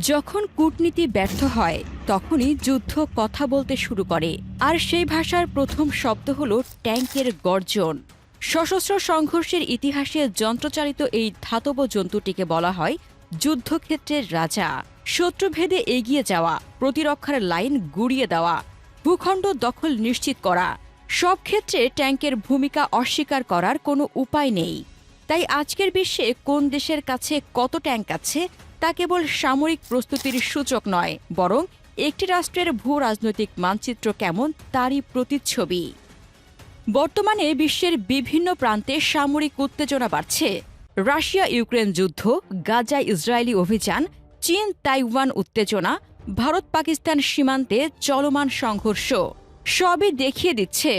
যখন কূটনীতি ব্যর্থ হয়, তখনই যুদ্ধ কথা বলতে শুরু করে। আর সেই ভাষার প্রথম শব্দ হল ট্যাঙ্কের গর্জন। সশস্ত্র সংঘর্ষের ইতিহাসে যন্ত্রচালিত এই ধাতব জন্তুটিকে বলা হয় যুদ্ধক্ষেত্রের রাজা। শত্রুভেদে এগিয়ে যাওয়া, প্রতিরক্ষার লাইন গুড়িয়ে দেওয়া, ভূখণ্ড দখল নিশ্চিত করা, সব ক্ষেত্রে ট্যাঙ্কের ভূমিকা অস্বীকার করার কোনো উপায় নেই। তাই আজকের বিশ্বে কোন দেশের কাছে কত ট্যাঙ্ক আছে তা কেবল সামরিক প্রস্তুতির সূচক নয়, বরং একটি রাষ্ট্রের ভূ রাজনৈতিক মানচিত্র কেমন তারই প্রতিচ্ছবি। বর্তমানে বিশ্বের বিভিন্ন প্রান্তে সামরিক উত্তেজনা বাড়ছে। রাশিয়া ইউক্রেন যুদ্ধ গাজা ইসরায়েলি অভিযান চীন তাইওয়ান উত্তেজনা ভারত পাকিস্তান সীমান্তে চলমান সংঘর্ষ, সবই দেখিয়ে দিচ্ছে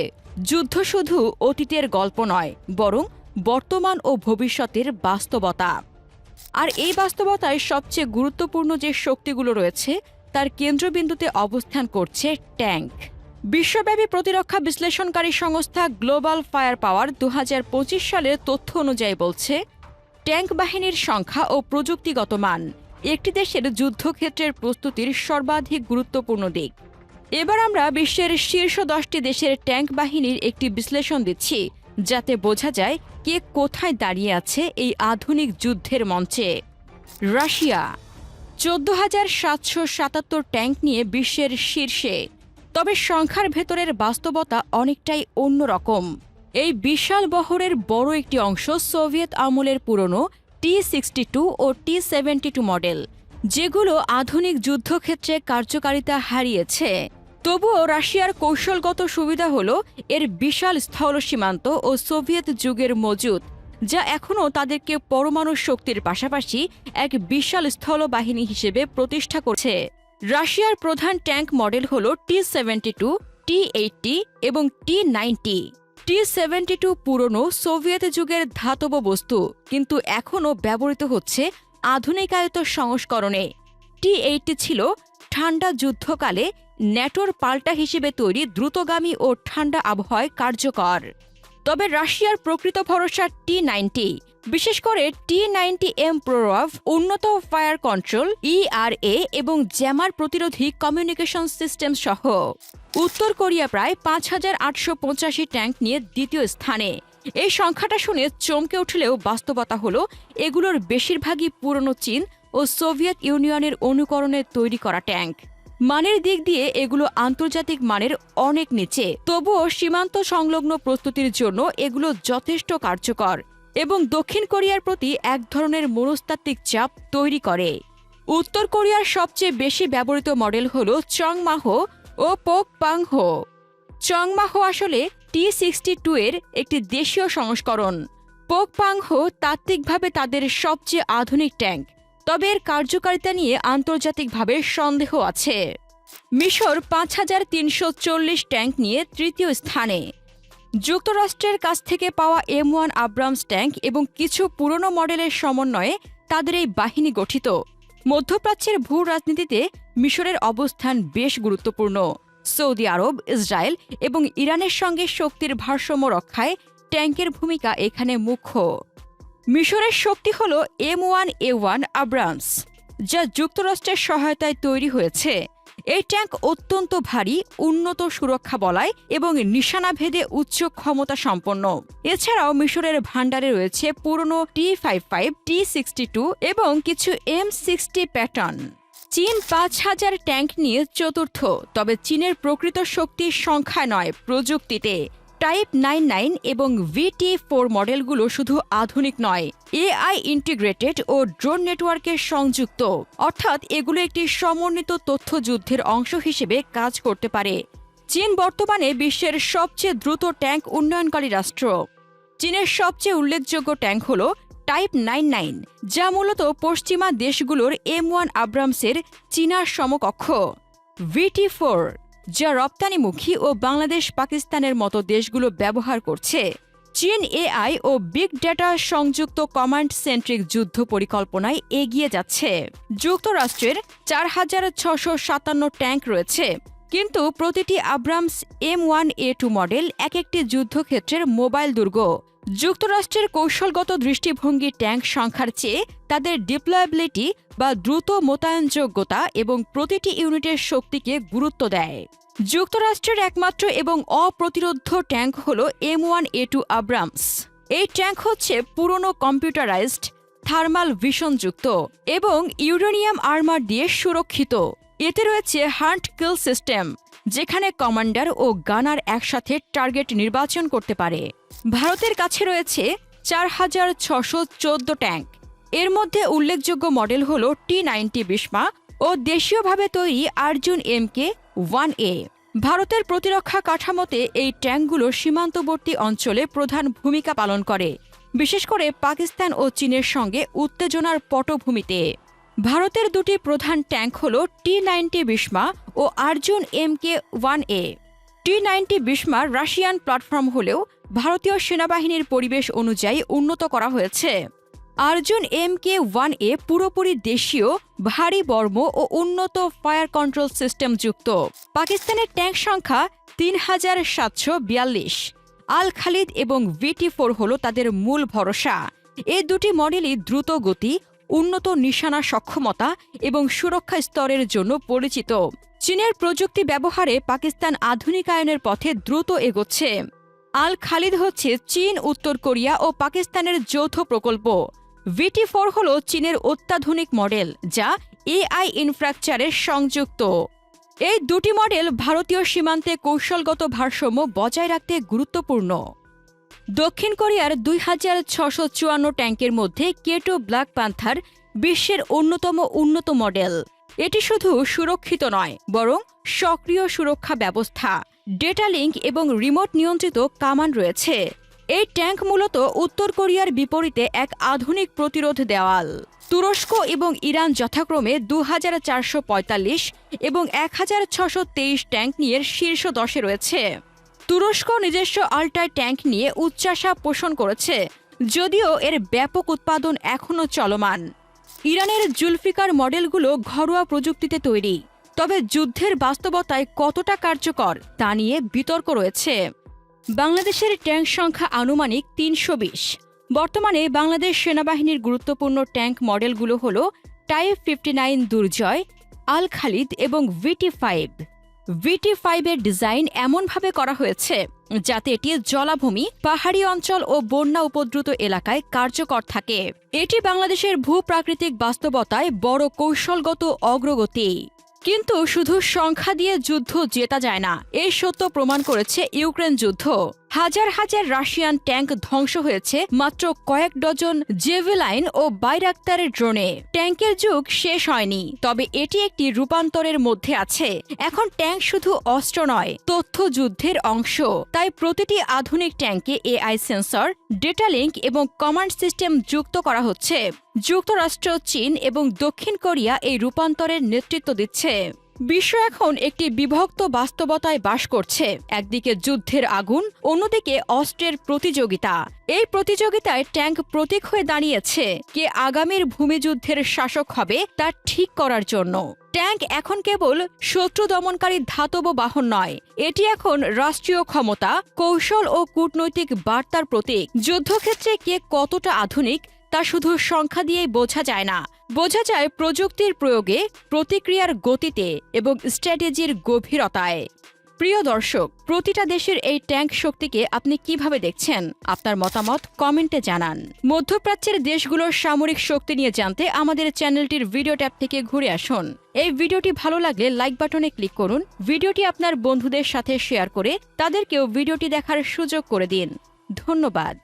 যুদ্ধ শুধু অতীতের গল্প নয়, বরং বর্তমান ও ভবিষ্যতের বাস্তবতা। আর এই বাস্তবতায় সবচেয়ে গুরুত্বপূর্ণ যে শক্তিগুলো রয়েছে, তার কেন্দ্রবিন্দুতে অবস্থান করছে ট্যাঙ্ক বিশ্বব্যাপী প্রতিরক্ষা বিশ্লেষণকারী সংস্থা গ্লোবাল ফায়ার পাওয়ার দু হাজার পঁচিশ সালের তথ্য অনুযায়ী বলছে ট্যাঙ্ক বাহিনীর সংখ্যা ও প্রযুক্তিগত মান একটি দেশের যুদ্ধক্ষেত্রের প্রস্তুতির সর্বাধিক গুরুত্বপূর্ণ দিক। এবার আমরা বিশ্বের শীর্ষ দশটি দেশের ট্যাঙ্ক বাহিনীর একটি বিশ্লেষণ দিচ্ছি। যাতে বোঝা যায় কে কোথায় দাঁড়িয়ে আছে এই আধুনিক যুদ্ধের মঞ্চে। রাশিয়া, চোদ্দ হাজার সাতশো সাতাত্তর ট্যাঙ্ক নিয়ে বিশ্বের শীর্ষে, তবে সংখ্যার ভেতরের বাস্তবতা অনেকটাই অন্যরকম। এই বিশাল বহরের বড় একটি অংশ সোভিয়েত আমলের পুরনো টি সিক্সটি টু ও টি সেভেন্টি টু মডেল, যেগুলো আধুনিক যুদ্ধক্ষেত্রে কার্যকারিতা হারিয়েছে। তবুও রাশিয়ার কৌশলগত সুবিধা হল এর বিশাল স্থল সীমান্ত ও সোভিয়েত যুগের মজুদ, যা এখনও তাদেরকে পরমাণু শক্তির পাশাপাশি এক বিশাল স্থল বাহিনী হিসেবে প্রতিষ্ঠা করছে। রাশিয়ার প্রধান ট্যাঙ্ক মডেল হল T seventy two, T eighty এবং T ninety. T seventy two পুরনো সোভিয়েত যুগের ধাতব বস্তু, কিন্তু এখনও ব্যবহৃত হচ্ছে আধুনিকায়ত সংস্করণে। টি এইটটি ছিল ঠান্ডা যুদ্ধকালে ন্যাটোর পাল্টা হিসেবে তৈরি দ্রুতগামী ও ঠান্ডা আবহাওয়ায় কার্যকর। তবে রাশিয়ার প্রকৃত ভরসা টি নাইনটি। বিশেষ করে টি নাইনটি এম প্রোরভ, উন্নত ফায়ার কন্ট্রোল ইআরএ এবং জ্যামার প্রতিরোধী কমিউনিকেশন সিস্টেম সহ। উত্তর কোরিয়া প্রায় পাঁচ হাজার আটশো পঁচাশি ট্যাঙ্ক নিয়ে দ্বিতীয় স্থানে। এই সংখ্যাটা শুনে চমকে উঠলেও বাস্তবতা হল, এগুলোর বেশিরভাগই পুরনো চীন ও সোভিয়েত ইউনিয়নের অনুকরণে তৈরি করা ট্যাঙ্ক। মানের দিক দিয়ে এগুলো আন্তর্জাতিক মানের অনেক নিচে। তবুও সীমান্ত সংলগ্ন প্রস্তুতির জন্য এগুলো যথেষ্ট কার্যকর এবং দক্ষিণ কোরিয়ার প্রতি এক ধরনের মনস্তাত্ত্বিক চাপ তৈরি করে। উত্তর কোরিয়ার সবচেয়ে বেশি ব্যবহৃত মডেল হল চংমাহো ও পোক পাংহো চংমাহো আসলে টি সিক্সটি টু এর একটি দেশীয় সংস্করণ। পোক পাংহো তাত্ত্বিকভাবে তাদের সবচেয়ে আধুনিক ট্যাঙ্ক। তবে এর কার্যকারিতা নিয়ে আন্তর্জাতিকভাবে সন্দেহ আছে। মিশর পাঁচ হাজার তিনশো চল্লিশ ট্যাঙ্ক নিয়ে তৃতীয় স্থানে। যুক্তরাষ্ট্রের কাছ থেকে পাওয়া এম ওয়ান আব্রামস ট্যাঙ্ক এবং কিছু পুরনো মডেলের সমন্বয়ে তাদের এই বাহিনী গঠিত। মধ্যপ্রাচ্যের ভূ রাজনীতিতে মিশরের অবস্থান বেশ গুরুত্বপূর্ণ। সৌদি আরব, ইসরায়েল এবং ইরানের সঙ্গে শক্তির ভারসাম্য রক্ষায় ট্যাঙ্কের ভূমিকা এখানে মুখ্য। মিশরের শক্তি হল M one A one Abrams যা যুক্তরাষ্ট্রের সহায়তায় তৈরি হয়েছে। এই ট্যাঙ্ক অত্যন্ত ভারী, উন্নত সুরক্ষা বলায় এবং নিশানা ভেদে উচ্চ ক্ষমতা সম্পন্ন। এছাড়াও মিশরের ভাণ্ডারে রয়েছে পুরনো T five five, T sixty two এবং কিছু এম সিক্সটি প্যাটার্ন। চীন পাঁচ হাজার ট্যাঙ্ক নিয়ে চতুর্থ, তবে চীনের প্রকৃত শক্তি সংখ্যা নয় প্রযুক্তিতে। টাইপ নাইন নাইন এবং ভিটি ফোর মডেলগুলো শুধু আধুনিক নয় এআই ইন্টিগ্রেটেড ও ড্রোন নেটওয়ার্কের সংযুক্ত। অর্থাৎ এগুলো একটি সমন্বিত তথ্য যুদ্ধের অংশ হিসেবে কাজ করতে পারে। চীন বর্তমানে বিশ্বের সবচেয়ে দ্রুত ট্যাঙ্ক উন্নয়নকারী রাষ্ট্র। চীনের সবচেয়ে উল্লেখযোগ্য ট্যাঙ্ক হল টাইপ নাইন নাইন যা মূলত পশ্চিমা দেশগুলোর এম ওয়ান আব্রামসের চীনার সমকক্ষ। ভিটি ফোর যা রপ্তানিমুখী ও বাংলাদেশ পাকিস্তানের মতো দেশগুলো ব্যবহার করছে। চীন এআই ও বিগ ডেটা সংযুক্ত কমান্ড সেন্ট্রিক যুদ্ধ পরিকল্পনায় এগিয়ে যাচ্ছে। যুক্তরাষ্ট্রের চার হাজার ছশো সাতান্ন ট্যাঙ্ক রয়েছে, কিন্তু প্রতিটি Abrams M one A two model এক একটি যুদ্ধক্ষেত্রের মোবাইল দুর্গ। যুক্তরাষ্ট্রের কৌশলগত দৃষ্টিভঙ্গি ট্যাঙ্ক সংখ্যার চেয়ে তাদের ডিপ্লয়েবিলিটি বা দ্রুত মোতায়েনযোগ্যতা এবং প্রতিটি ইউনিটের শক্তিকে গুরুত্ব দেয়। যুক্তরাষ্ট্রের একমাত্র এবং অপ্রতিরোধ্য ট্যাঙ্ক হল M one, A two Abrams. এই ট্যাঙ্ক হচ্ছে পুরনো কম্পিউটারাইজড, থার্মাল ভিশনযুক্ত এবং ইউরেনিয়াম আর্মার দিয়ে সুরক্ষিত। এতে রয়েছে হান্ট কিল সিস্টেম। যেখানে কমান্ডার ও গানার একসাথে টার্গেট নির্বাচন করতে পারে। ভারতের কাছে রয়েছে চার হাজার ছশো চোদ্দ ট্যাঙ্ক। এর মধ্যে উল্লেখযোগ্য মডেল হল টি নাইনটি বিস্মা ও দেশীয়ভাবে তৈরি Arjun M K one A. ভারতের প্রতিরক্ষা কাঠামোতে এই ট্যাঙ্কগুলো সীমান্তবর্তী অঞ্চলে প্রধান ভূমিকা পালন করে, বিশেষ করে পাকিস্তান ও চীনের সঙ্গে উত্তেজনার পটভূমিতে। ভারতের দুটি প্রধান ট্যাঙ্ক হল T ninety Bhishma O Arjun M K one A. T ninety Bhishma Russian platform হলেও ভারতীয় সেনাবাহিনীর পরিবেশ অনুযায়ী উন্নত করা হয়েছে। Arjun M K one A পুরোপুরি দেশীয়, ভারী বর্ম ও উন্নত ফায়ার কন্ট্রোল সিস্টেম যুক্ত। পাকিস্তানের ট্যাঙ্ক সংখ্যা তিন হাজার সাতশো বিয়াল্লিশ। আল খালিদ এবং ভিটি ফোর হল তাদের মূল ভরসা। এই দুটি মডেলই দ্রুত গতি উন্নত নিশানা সক্ষমতা এবং সুরক্ষা স্তরের জন্য পরিচিত। চীনের প্রযুক্তি ব্যবহারে পাকিস্তান আধুনিকায়নের পথে দ্রুত এগোচ্ছে। আল খালিদ হচ্ছে চীন, উত্তর কোরিয়া ও পাকিস্তানের যৌথ প্রকল্প। ভিটি ফোর হল চীনের অত্যাধুনিক মডেল, যা এআই ইনফ্রাকচারের সংযুক্ত। এই দুটি মডেল ভারতীয় সীমান্তে কৌশলগত ভারসাম্য বজায় রাখতে গুরুত্বপূর্ণ। দক্ষিণ কোরিয়ার দুই হাজার ছশো চুয়ান্ন ট্যাঙ্কের মধ্যে কেটো ব্ল্যাক প্যান্থার বিশ্বের অন্যতম উন্নত মডেল। এটি শুধু সুরক্ষিত নয়, বরং সক্রিয় সুরক্ষা ব্যবস্থা, ডেটা লিঙ্ক এবং রিমোট নিয়ন্ত্রিত কামান রয়েছে। এই ট্যাঙ্ক মূলত উত্তর কোরিয়ার বিপরীতে এক আধুনিক প্রতিরোধ দেওয়াল। তুরস্ক এবং ইরান যথাক্রমে দু হাজার চারশ পঁয়তাল্লিশ এবং এক ট্যাঙ্ক নিয়ে শীর্ষ দশে রয়েছে। তুরস্ক নিজস্ব আল্ট্রা ট্যাঙ্ক নিয়ে উচ্চাসা পোষণ করেছে, যদিও এর ব্যাপক উৎপাদন এখনও চলমান। ইরানের জুলফিকার মডেলগুলো ঘরোয়া প্রযুক্তিতে তৈরি, তবে যুদ্ধের বাস্তবতায় কতটা কার্যকর তা নিয়ে বিতর্ক রয়েছে। বাংলাদেশের ট্যাঙ্ক সংখ্যা আনুমানিক তিনশো বিশ। বর্তমানে বাংলাদেশ সেনাবাহিনীর গুরুত্বপূর্ণ ট্যাঙ্ক মডেলগুলো হল type fifty nine Durjoy, Al Khalid এবং ভিটি ফাইভ। ভিটি ফাইভের ডিজাইন এমনভাবে করা হয়েছে, যাতে এটি জলাভূমি, পাহাড়ি অঞ্চল ও বন্যা উপদ্রুত এলাকায় কার্যকর থাকে। এটি বাংলাদেশের ভূপ্রাকৃতিক বাস্তবতায় বড় কৌশলগত অগ্রগতি। কিন্তু শুধু সংখ্যা দিয়ে যুদ্ধ জেতা যায় না এই সত্য প্রমাণ করেছে ইউক্রেন যুদ্ধ। হাজার হাজার রাশিয়ান ট্যাঙ্ক ধ্বংস হয়েছে মাত্র কয়েক ডজন জেভেলাইন ও বাইরাক্তারের ড্রোনে। ট্যাঙ্কের যুগ শেষ হয়নি, তবে এটি একটি রূপান্তরের মধ্যে আছে। এখন ট্যাঙ্ক শুধু অস্ত্র নয় তথ্য যুদ্ধের অংশ। তাই প্রতিটি আধুনিক ট্যাঙ্কে এআই সেন্সর, ডেটা লিঙ্ক এবং কমান্ড সিস্টেম যুক্ত করা হচ্ছে। যুক্তরাষ্ট্র, চীন এবং দক্ষিণ কোরিয়া এই রূপান্তরের নেতৃত্ব দিচ্ছে। বিশ্ব এখন একটি বিভক্ত বাস্তবতায় বাস করছে। একদিকে যুদ্ধের আগুন, অন্যদিকে অস্ত্রের প্রতিযোগিতা। এই প্রতিযোগিতায় ট্যাঙ্ক প্রতীক হয়ে দাঁড়িয়েছে। কে আগামীর ভূমিযুদ্ধের শাসক হবে, তা ঠিক করার জন্য। ট্যাঙ্ক এখন কেবল শত্রু দমনকারী ধাতব বাহন নয়। এটি এখন রাষ্ট্রীয় ক্ষমতা, কৌশল ও কূটনৈতিক বার্তার প্রতীক। যুদ্ধক্ষেত্রে কে কতটা আধুনিক, তা শুধু সংখ্যা দিয়েই বোঝা যায় না। বোঝা যায় প্রযুক্তির প্রয়োগে প্রতিক্রিয়ার গতিতে এবং স্ট্র্যাটেজির গভীরতায়। প্রিয় দর্শক, প্রতিটা দেশের এই ট্যাঙ্ক শক্তিকে আপনি কীভাবে দেখছেন? আপনার মতামত কমেন্টে জানান। মধ্যপ্রাচ্যের দেশগুলোর সামরিক শক্তি নিয়ে জানতে আমাদের চ্যানেলটির ভিডিও ট্যাব থেকে ঘুরে আসুন। এই ভিডিওটি ভালো লাগলে লাইক বাটনে ক্লিক করুন। ভিডিওটি আপনার বন্ধুদের সাথে শেয়ার করে তাদেরকেও ভিডিওটি দেখার সুযোগ করে দিন। ধন্যবাদ।